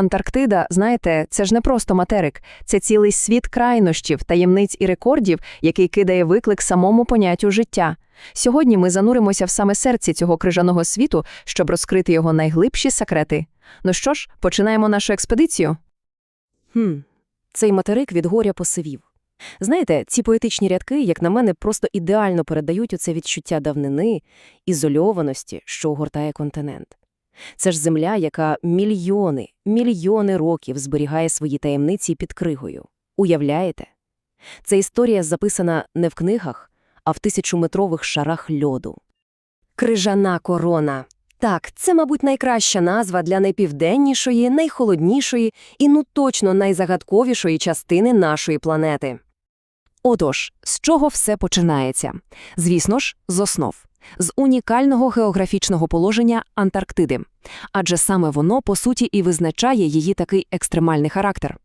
Антарктида, знаєте, це ж не просто материк, це цілий світ крайнощів, таємниць і рекордів, який кидає виклик самому поняттю життя. Сьогодні ми зануримося в саме серці цього крижаного світу, щоб розкрити його найглибші секрети. Ну що ж, починаємо нашу експедицію. Хм, цей материк від горя посивів. Знаєте, ці поетичні рядки, як на мене, просто ідеально передають оце відчуття давнини, ізольованості, що огортає континент. Це ж земля, яка мільйони, мільйони років зберігає свої таємниці під кригою. Уявляєте? Ця історія записана не в книгах, а в тисячометрових шарах льоду. Крижана корона. Так, це, мабуть, найкраща назва для найпівденнішої, найхолоднішої і, ну точно, найзагадковішої частини нашої планети. Отож, з чого все починається? Звісно ж, з основ. З унікального географічного положення Антарктиди. Адже саме воно, по суті, і визначає її такий екстремальний характер.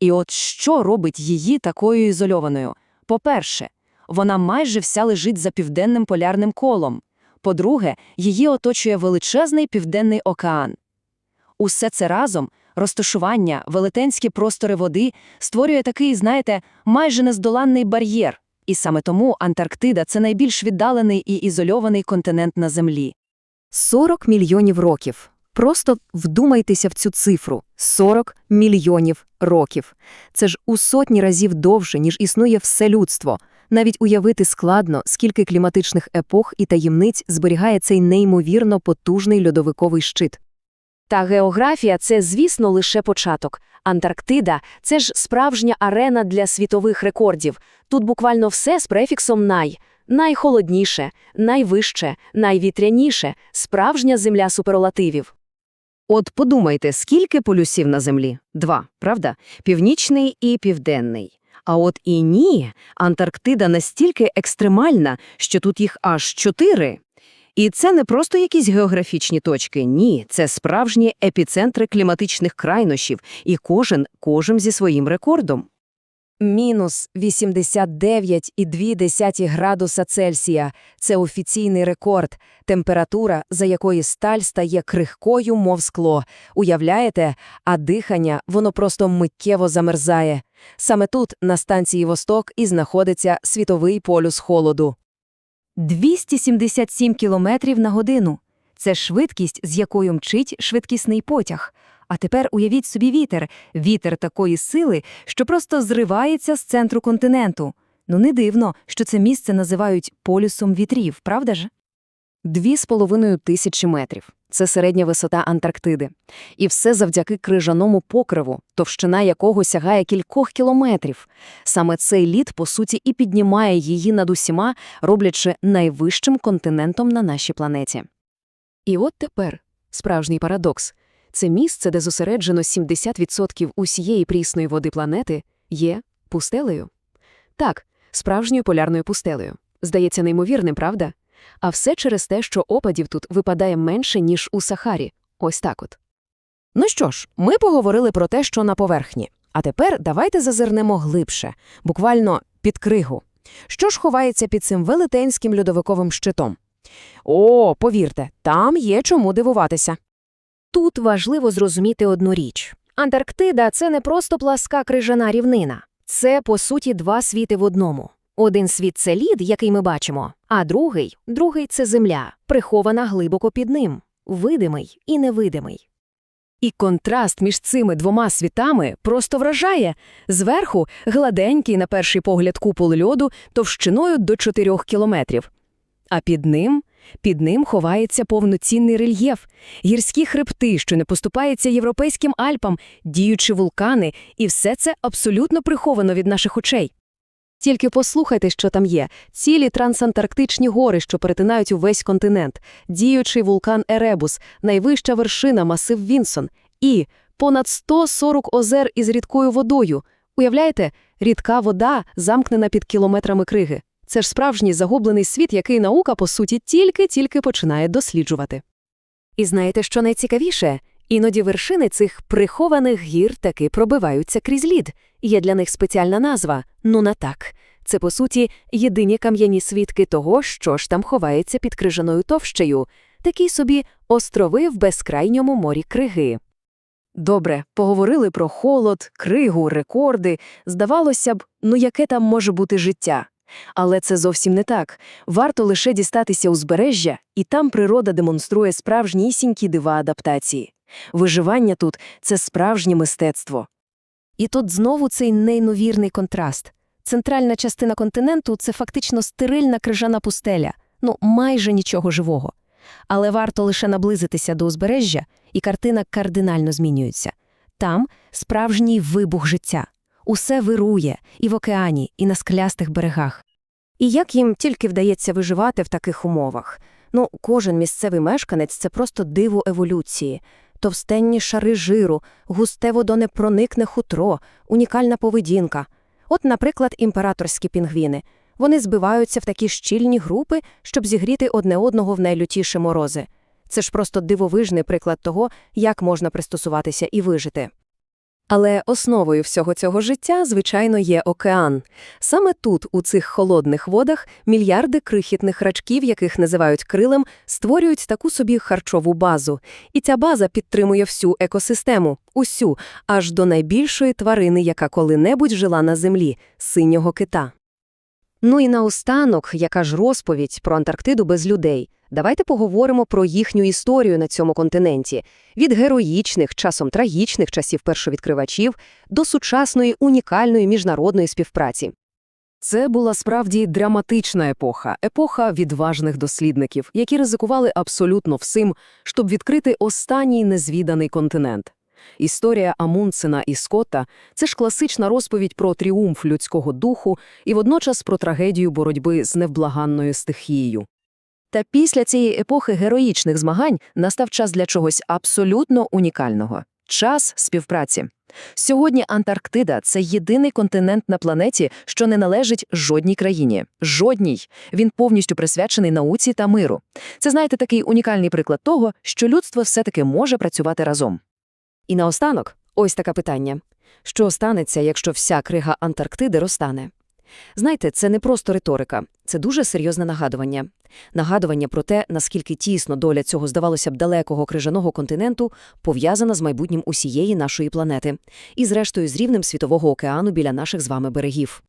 І от що робить її такою ізольованою? По-перше, вона майже вся лежить за південним полярним колом. По-друге, її оточує величезний південний океан. Усе це разом, розташування, велетенські простори води, створює такий, знаєте, майже нездоланний бар'єр. І саме тому Антарктида – це найбільш віддалений і ізольований континент на Землі. 40 мільйонів років. Просто вдумайтеся в цю цифру – 40 мільйонів років. Це ж у сотні разів довше, ніж існує все людство. Навіть уявити складно, скільки кліматичних епох і таємниць зберігає цей неймовірно потужний льодовиковий щит. Та географія – це, звісно, лише початок. Антарктида – це ж справжня арена для світових рекордів. Тут буквально все з префіксом «най». Найхолодніше, найвище, найвітряніше – справжня земля суперлативів. От подумайте, скільки полюсів на Землі? Два, правда? Північний і південний. А от і ні, Антарктида настільки екстремальна, що тут їх аж чотири. І це не просто якісь географічні точки, ні, це справжні епіцентри кліматичних крайнощів, і кожен, кожен зі своїм рекордом. Мінус 89,2 градуса Цельсія – це офіційний рекорд, температура, за якої сталь стає крихкою, мов скло. Уявляєте? А дихання, воно просто миттєво замерзає. Саме тут, на станції Восток, і знаходиться світовий полюс холоду. 277 кілометрів на годину. Це швидкість, з якою мчить швидкісний потяг. А тепер уявіть собі вітер. Вітер такої сили, що просто зривається з центру континенту. Ну не дивно, що це місце називають полюсом вітрів, правда ж? Дві з половиною тисячі метрів. Це середня висота Антарктиди. І все завдяки крижаному покриву, товщина якого сягає кількох кілометрів. Саме цей лід, по суті, і піднімає її над усіма, роблячи найвищим континентом на нашій планеті. І от тепер справжній парадокс. Це місце, де зосереджено 70% усієї прісної води планети, є пустелею. Так, справжньою полярною пустелею. Здається неймовірним, правда? А все через те, що опадів тут випадає менше, ніж у Сахарі. Ось так от. Ну що ж, ми поговорили про те, що на поверхні. А тепер давайте зазирнемо глибше, буквально під кригу. Що ж ховається під цим велетенським льодовиковим щитом? О, повірте, там є чому дивуватися. Тут важливо зрозуміти одну річ. Антарктида – це не просто пласка крижана рівнина. Це, по суті, два світи в одному. Один світ – це лід, який ми бачимо, а другий – другий – це земля, прихована глибоко під ним, видимий і невидимий. І контраст між цими двома світами просто вражає. Зверху – гладенький, на перший погляд, купол льоду товщиною до 4 кілометрів. А під ним – під ним ховається повноцінний рельєф, гірські хребти, що не поступаються європейським Альпам, діючі вулкани, і все це абсолютно приховано від наших очей. Тільки послухайте, що там є. Цілі трансантарктичні гори, що перетинають увесь континент, діючий вулкан Еребус, найвища вершина масив Вінсон, і понад 140 озер із рідкою водою. Уявляєте, рідка вода замкнена під кілометрами криги. Це ж справжній загублений світ, який наука, по суті, тільки-тільки починає досліджувати. І знаєте, що найцікавіше? Іноді вершини цих прихованих гір таки пробиваються крізь лід. Є для них спеціальна назва нуна так. Це, по суті, єдині кам'яні свідки того, що ж там ховається під крижаною товщею, такі собі острови в безкрайньому морі криги. Добре, поговорили про холод, кригу, рекорди. Здавалося б, ну яке там може бути життя? Але це зовсім не так. Варто лише дістатися узбережжя, і там природа демонструє справжнісінькі дива адаптації. Виживання тут – це справжнє мистецтво. І тут знову цей неймовірний контраст. Центральна частина континенту – це фактично стерильна крижана пустеля, ну майже нічого живого. Але варто лише наблизитися до узбережжя, і картина кардинально змінюється. Там справжній вибух життя. Усе вирує і в океані, і на склястих берегах. І як їм тільки вдається виживати в таких умовах? Ну, кожен місцевий мешканець – це просто диво еволюції. Товстенні шари жиру, густе водонепроникне хутро, унікальна поведінка. От, наприклад, імператорські пінгвіни. Вони збиваються в такі щільні групи, щоб зігріти одне одного в найлютіші морози. Це ж просто дивовижний приклад того, як можна пристосуватися і вижити. Але основою всього цього життя, звичайно, є океан. Саме тут, у цих холодних водах, мільярди крихітних рачків, яких називають крилем, створюють таку собі харчову базу. І ця база підтримує всю екосистему, усю, аж до найбільшої тварини, яка коли-небудь жила на землі – синього кита. Ну і наостанок, яка ж розповідь про Антарктиду без людей. Давайте поговоримо про їхню історію на цьому континенті. Від героїчних, часом трагічних часів першовідкривачів до сучасної унікальної міжнародної співпраці. Це була справді драматична епоха, епоха відважних дослідників, які ризикували абсолютно всім, щоб відкрити останній незвіданий континент. Історія Амундсена і Скотта – це ж класична розповідь про тріумф людського духу і водночас про трагедію боротьби з невблаганною стихією. Та після цієї епохи героїчних змагань настав час для чогось абсолютно унікального – час співпраці. Сьогодні Антарктида – це єдиний континент на планеті, що не належить жодній країні. Жодній. Він повністю присвячений науці та миру. Це, знаєте, такий унікальний приклад того, що людство все-таки може працювати разом. І наостанок, ось таке питання. Що станеться, якщо вся крига Антарктиди розтане? Знаєте, це не просто риторика, це дуже серйозне нагадування. Нагадування про те, наскільки тісно доля цього, здавалося б, далекого крижаного континенту пов'язана з майбутнім усієї нашої планети і, зрештою, з рівнем світового океану біля наших з вами берегів.